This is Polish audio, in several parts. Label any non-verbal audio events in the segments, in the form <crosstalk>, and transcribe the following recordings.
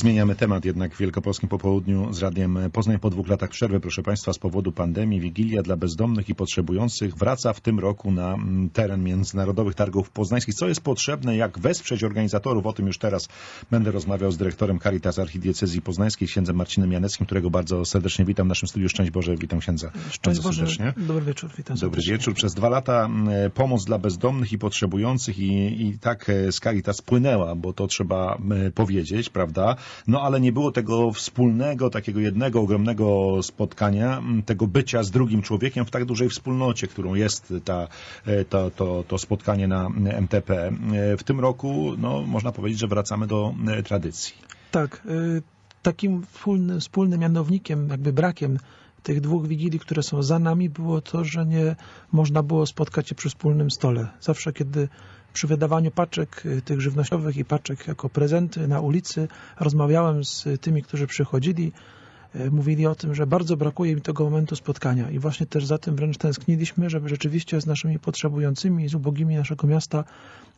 Zmieniamy temat jednak w Wielkopolskim Popołudniu z Radiem Poznań po dwóch latach przerwy, proszę Państwa, z powodu pandemii. Wigilia dla bezdomnych i potrzebujących wraca w tym roku na mm, teren Międzynarodowych Targów Poznańskich. Co jest potrzebne, jak wesprzeć organizatorów? O tym już teraz będę rozmawiał z dyrektorem Caritas Archidiecezji Poznańskiej, księdzem Marcinem Janeckim, którego bardzo serdecznie witam w naszym studiu. Szczęść Boże, witam księdza Szczęść Boże, serdecznie. dobry wieczór, witam Dobry serdecznie. wieczór. Przez dwa lata mm, pomoc dla bezdomnych i potrzebujących i, i tak e, z Caritas płynęła, bo to trzeba m, powiedzieć, prawda? No ale nie było tego wspólnego, takiego jednego ogromnego spotkania, tego bycia z drugim człowiekiem w tak dużej wspólnocie, którą jest ta, e, to, to, to spotkanie na m, MTP. E, W tym roku, no, można powiedzieć, że wracamy do e, tradycji. Tak, takim wspólnym, wspólnym mianownikiem, jakby brakiem tych dwóch wigilii, które są za nami, było to, że nie można było spotkać się przy wspólnym stole. Zawsze, kiedy przy wydawaniu paczek y, tych żywnościowych i paczek jako prezenty na ulicy rozmawiałem z tymi, którzy przychodzili, mówili o tym, że bardzo brakuje im tego momentu spotkania i właśnie też za tym wręcz tęskniliśmy, żeby rzeczywiście z naszymi potrzebującymi i z ubogimi naszego miasta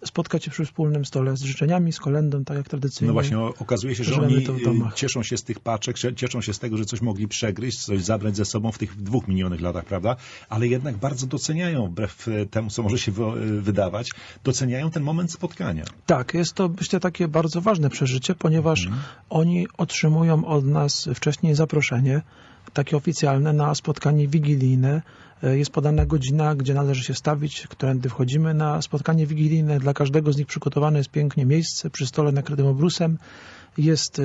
spotkać się przy wspólnym stole z życzeniami, z kolendą, tak jak tradycyjnie. No właśnie, okazuje się, że oni y, cieszą się z tych paczek, cieszą się z tego, że coś mogli przegryźć, coś zabrać ze sobą w tych dwóch minionych latach, prawda? Ale jednak bardzo doceniają, wbrew e, temu, co może się e, wydawać, doceniają ten moment spotkania. Tak, jest to myślę takie bardzo ważne przeżycie, ponieważ Mhm. oni otrzymują od nas wcześniej zaproszenie, takie oficjalne na spotkanie wigilijne. E, Jest podana godzina, gdzie należy się stawić, którędy wchodzimy na spotkanie wigilijne. Dla każdego z nich przygotowane jest pięknie miejsce przy stole nakrytym obrusem. Jest e,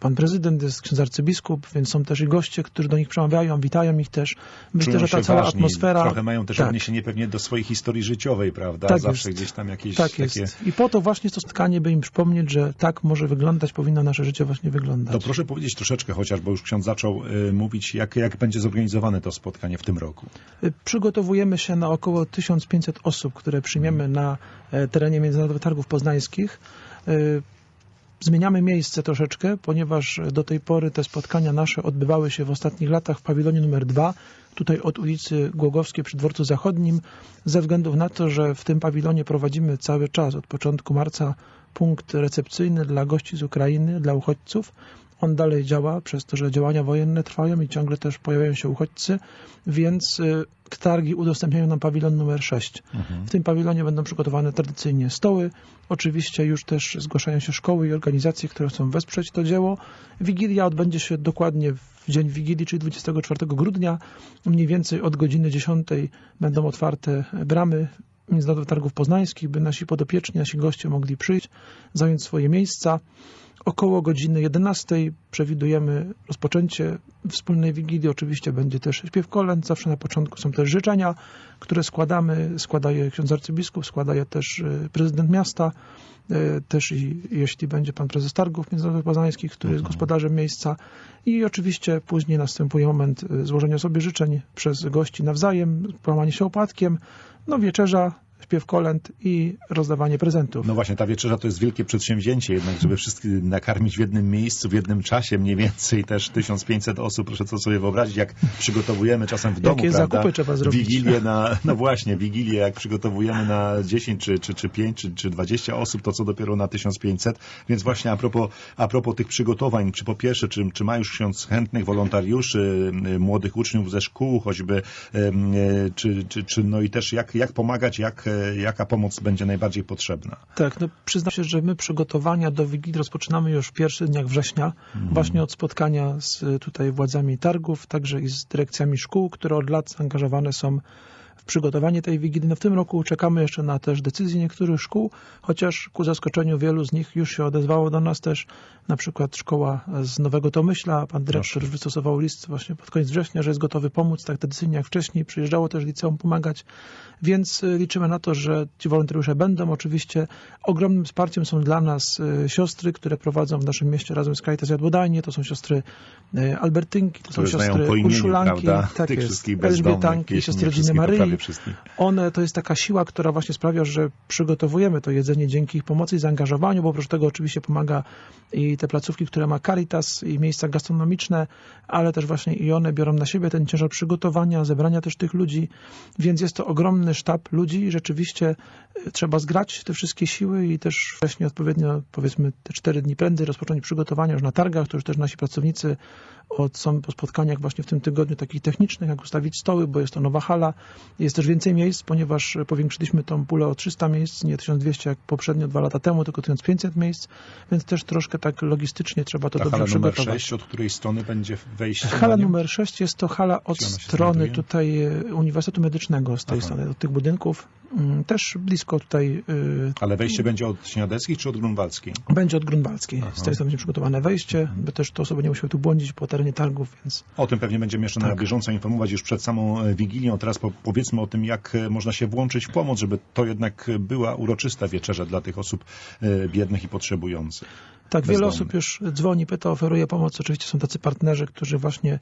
pan prezydent, jest ksiądz arcybiskup, więc są też i goście, którzy do nich przemawiają, witają ich też. Myślę, że ta cała ważni, atmosfera... Trochę mają też tak. odniesienie pewnie do swojej historii życiowej, prawda? Tak Zawsze jest. gdzieś tam jakieś Tak takie... jest. I po to właśnie jest to spotkanie, by im przypomnieć, że tak może wyglądać, powinno nasze życie właśnie wyglądać. To proszę powiedzieć troszeczkę chociaż, bo już ksiądz zaczął e, mówić, jak, jak będzie zorganizowane to spotkanie w tym roku. Y, Przygotowujemy się na około 1500 osób, które przyjmiemy na e, terenie Międzynarodowych Targów Poznańskich. Zmieniamy miejsce troszeczkę, ponieważ do tej pory te spotkania nasze odbywały się w ostatnich latach w pawilonie numer 2, tutaj od ulicy Głogowskiej przy dworcu zachodnim, ze względu na to, że w tym pawilonie prowadzimy cały czas od początku marca punkt recepcyjny dla gości z Ukrainy, dla uchodźców. On dalej działa, przez to, że działania wojenne trwają i ciągle też pojawiają się uchodźcy, więc y, targi udostępniają nam pawilon numer 6. W tym pawilonie będą przygotowane tradycyjnie stoły. Oczywiście już też zgłaszają się szkoły i organizacje, które chcą wesprzeć to dzieło. Wigilia odbędzie się dokładnie w dzień Wigilii, czyli 24 grudnia. Mniej więcej od godziny 10 będą otwarte bramy Międzynarodowych Targów Poznańskich, by nasi podopieczni, nasi goście mogli przyjść, zająć swoje miejsca. Około godziny 11 przewidujemy rozpoczęcie wspólnej wigilii. Oczywiście będzie też śpiew kolęd. Zawsze na początku są też życzenia, które składamy. Składaje ksiądz arcybiskup, składaje też y, prezydent miasta, y, też i jeśli będzie pan prezes targów międzynarodowych poznańskich, który jest gospodarzem miejsca. I oczywiście później następuje moment y, złożenia sobie życzeń przez gości nawzajem, połamanie się opłatkiem, no wieczerza, śpiew kolęd i rozdawanie prezentów. No właśnie, ta wieczerza to jest wielkie przedsięwzięcie jednak, żeby wszystkich nakarmić w jednym miejscu, w jednym czasie, mniej więcej też 1500 osób, proszę to sobie wyobrazić, jak przygotowujemy czasem w domu, Jakie prawda? zakupy trzeba zrobić. Wigilię na, no właśnie, Wigilię jak przygotowujemy na 10 czy, czy, czy 5 czy, czy 20 osób, to co dopiero na 1500, więc właśnie a propos, a propos tych przygotowań, czy po pierwsze, czy, czy ma już ksiądz chętnych wolontariuszy, młodych uczniów ze szkół, choćby, y, czy, czy, czy no i też jak, jak pomagać, jak, jaka pomoc będzie najbardziej potrzebna? Tak, no przyznam się, że my przygotowania do Wigilii rozpoczynamy już w pierwszych dniach września, właśnie od spotkania z y, tutaj władzami targów, także i z dyrekcjami szkół, które od lat zaangażowane są w przygotowanie tej Wigilii. No w tym roku czekamy jeszcze na też decyzje niektórych szkół, chociaż ku zaskoczeniu wielu z nich już się odezwało do nas też, na przykład szkoła z Nowego Tomyśla, pan dyrektor Proszę. wystosował list właśnie pod koniec września, że jest gotowy pomóc, tak tradycyjnie jak wcześniej, przyjeżdżało też liceum pomagać, więc y, liczymy na to, że ci wolontariusze będą. Oczywiście ogromnym wsparciem są dla nas y, siostry, które prowadzą w naszym mieście razem z Caritas Jadłodajnie. To są siostry y, Albertynki, to Które są siostry imieniu, Urszulanki, tak tych jest, Elżbietanki, siostry rodziny Maryi. one to jest taka siła, która właśnie sprawia, że przygotowujemy to jedzenie dzięki ich pomocy i zaangażowaniu, bo oprócz tego oczywiście pomaga i te placówki, które ma Caritas i miejsca gastronomiczne, ale też właśnie i one biorą na siebie ten ciężar przygotowania, zebrania też tych ludzi, więc jest to ogromny sztab ludzi i rzeczywiście y, trzeba zgrać te wszystkie siły i też wcześniej odpowiednio, powiedzmy te cztery dni prędzej rozpocząć przygotowania już na targach, to już też nasi pracownicy od, są po spotkaniach właśnie w tym tygodniu takich technicznych, jak ustawić stoły, bo jest to nowa hala, jest też więcej miejsc, ponieważ powiększyliśmy tą pulę o 300 miejsc, nie 1200 jak poprzednio dwa lata temu, tylko 1500 miejsc, więc też troszkę tak logistycznie trzeba to Ta dobrze hala numer przygotować. 6, od której strony będzie wejście Hala numer 6 jest to hala od strony tutaj e, Uniwersytetu Medycznego, z tej Aha. strony, od tych budynków. Mm, Też blisko tutaj y, Ale wejście będzie od Śniadeckich czy od Grunwaldzkiej? będzie od Grunwaldzkiej. Aha. Z tej strony będzie przygotowane wejście, by też te osoby nie musiały tu błądzić po terenie targów, więc O tym pewnie będziemy jeszcze na Tak. bieżąco informować już przed samą e, Wigilią. Teraz po, powiedzmy o tym, jak e, można się włączyć w pomoc, żeby to jednak była uroczysta wieczerza dla tych osób e, biednych i potrzebujących. Tak, wiele osób już dzwoni, pyta, oferuje pomoc. Oczywiście są tacy partnerzy, którzy właśnie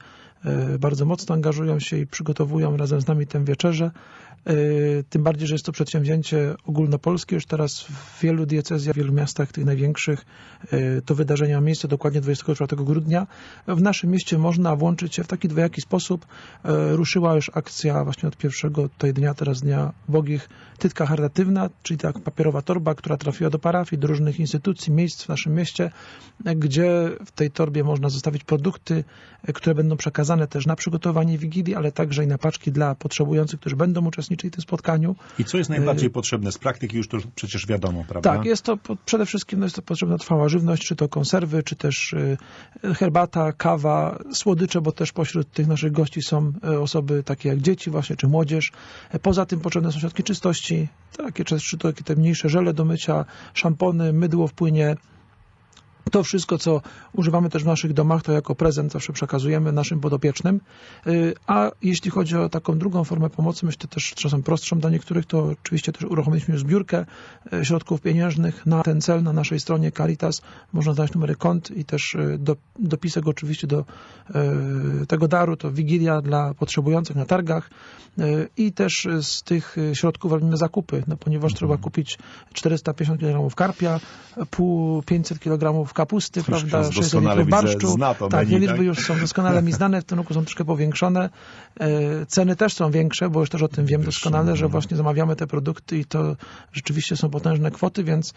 bardzo mocno angażują się i przygotowują razem z nami tę wieczerzę. E, Tym bardziej, że jest to przedsięwzięcie ogólnopolskie. Już teraz w wielu diecezjach, w wielu miastach, tych największych, e, to wydarzenie ma miejsce dokładnie 24 grudnia. W naszym mieście można włączyć się w taki dwojaki sposób. E, Ruszyła już akcja właśnie od pierwszego tutaj dnia, teraz dnia bogich, tytka charytatywna, czyli tak papierowa torba, która trafiła do parafii, do różnych instytucji, miejsc w naszym mieście, gdzie w tej torbie można zostawić produkty, które będą przekazane też na przygotowanie Wigilii, ale także i na paczki dla potrzebujących, którzy będą uczestniczyli w tym spotkaniu. I co jest najbardziej potrzebne? Z praktyki już to przecież wiadomo, prawda? Tak, jest to przede wszystkim no jest to potrzebna trwała żywność, czy to konserwy, czy też y, herbata, kawa, słodycze, bo też pośród tych naszych gości są y, osoby takie jak dzieci właśnie, czy młodzież. E, Poza tym potrzebne są środki czystości, takie czy, czy to takie te mniejsze żele do mycia, szampony, mydło w płynie, to wszystko, co używamy też w naszych domach, to jako prezent zawsze przekazujemy naszym podopiecznym. Y, A jeśli chodzi o taką drugą formę pomocy, myślę też czasem prostszą dla niektórych, to oczywiście też uruchomiliśmy już zbiórkę y, środków pieniężnych na ten cel na naszej stronie Caritas. Można znaleźć numery kont i też y, do, dopisek oczywiście do tego daru, to Wigilia dla potrzebujących na targach i też z tych środków robimy zakupy, no, ponieważ trzeba kupić 450 kg karpia, pół 500 kg kapusty, prawda, ksiądz 600 doskonale litrów barszczu. to tak, te liczby tak? już są doskonale mi znane, w tym roku są troszkę powiększone. E, Ceny też są większe, bo już też o tym wiem doskonale, że no. właśnie zamawiamy te produkty i to rzeczywiście są potężne kwoty, więc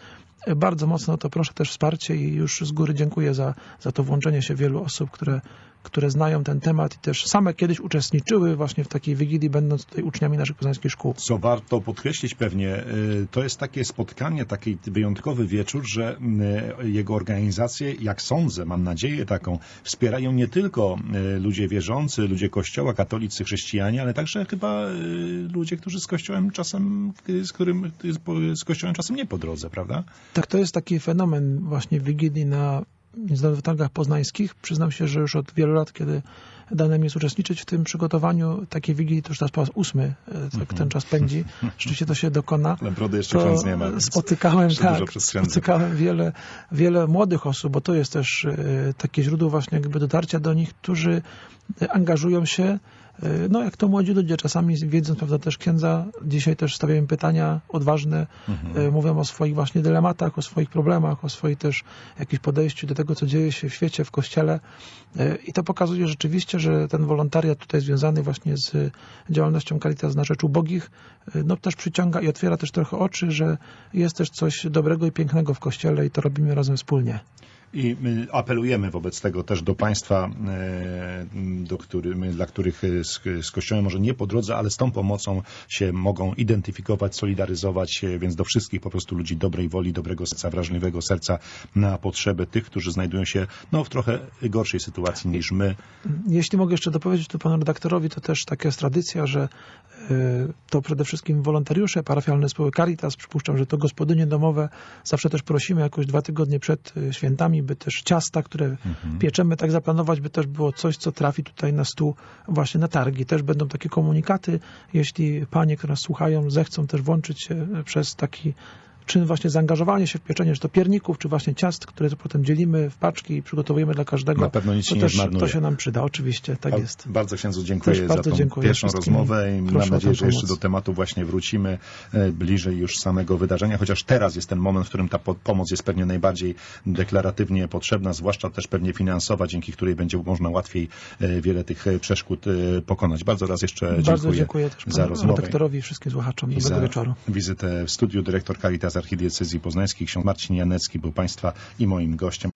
e, bardzo mocno to proszę też wsparcie i już z góry dziękuję za, za to włączenie się wielu osób, które, które znają ten temat i też same kiedyś uczestniczyły właśnie w takiej wigilii, będąc tutaj uczniami naszych poznańskich szkół. Co warto podkreślić pewnie, y, to jest takie spotkanie, taki wyjątkowy wieczór, że y, jego organizację, jak sądzę, mam nadzieję taką, wspierają nie tylko y, ludzie wierzący, ludzie kościoła, katolicy, chrześcijanie, ale także chyba ludzie, którzy z kościołem czasem, z którym z kościołem czasem nie po drodze, prawda? Tak, to jest taki fenomen właśnie Wigilii na Międzynarodowych Targach Poznańskich. Przyznam się, że już od wielu lat, kiedy dane mi jest uczestniczyć w tym przygotowaniu takiej Wigilii, to już teraz po raz ósmy e, tak ten czas pędzi. <laughs> Rzeczywiście to się dokona. Brody jeszcze To nie ma. spotykałem, tak, spotykałem wiele, wiele młodych osób, bo to jest też e, takie źródło właśnie jakby dotarcia do nich, którzy e, angażują się no jak to młodzi ludzie, czasami wiedząc, prawda, też księdza, dzisiaj też stawiają pytania odważne, Mhm. mówią o swoich właśnie dylematach, o swoich problemach, o swoim też jakimś podejściu do tego, co dzieje się w świecie, w kościele i to pokazuje rzeczywiście, że ten wolontariat tutaj związany właśnie z działalnością Caritas na rzecz ubogich, e, no też przyciąga i otwiera też trochę oczy, że jest też coś dobrego i pięknego w kościele i to robimy razem wspólnie. I my apelujemy wobec tego też do Państwa, e, do który, dla których e, z, z Kościołem może nie po drodze, ale z tą pomocą się mogą identyfikować, solidaryzować więc do wszystkich po prostu ludzi dobrej woli, dobrego serca, wrażliwego serca na potrzeby tych, którzy znajdują się no, w trochę gorszej sytuacji niż my. Jeśli mogę jeszcze dopowiedzieć tu panu redaktorowi, to też taka jest tradycja, że y, to przede wszystkim wolontariusze, parafialne spółki. Caritas, przypuszczam, że to gospodynie domowe, zawsze też prosimy jakoś dwa tygodnie przed y, świętami, by też ciasta, które pieczemy, tak zaplanować, by też było coś, co trafi tutaj na stół właśnie na targi. Też będą takie komunikaty, jeśli panie, które nas słuchają, zechcą też włączyć się przez taki czy właśnie zaangażowanie się w pieczenie, czy to pierników, czy właśnie ciast, które potem dzielimy w paczki i przygotowujemy dla każdego. Na pewno nic to się nie zmarnuje. to się nam przyda, oczywiście, tak jest. Bardzo księdzu dziękuję Też za tą dziękuję pierwszą rozmowę i mam nadzieję, że jeszcze do tematu właśnie wrócimy e, bliżej już samego wydarzenia, chociaż teraz jest ten moment, w którym ta po- pomoc jest pewnie najbardziej deklaratywnie potrzebna, zwłaszcza też pewnie finansowa, dzięki której będzie można łatwiej e, wiele tych e, przeszkód pokonać. Bardzo raz jeszcze dziękuję, Bardzo dziękuję też za rozmowę. redaktorowi i wszystkim słuchaczom. i za wieczoru. wizytę w studiu. Dyrektor Caritas Archidiecezji Poznańskiej, ksiądz Marcin Janecki był Państwa i moim gościem.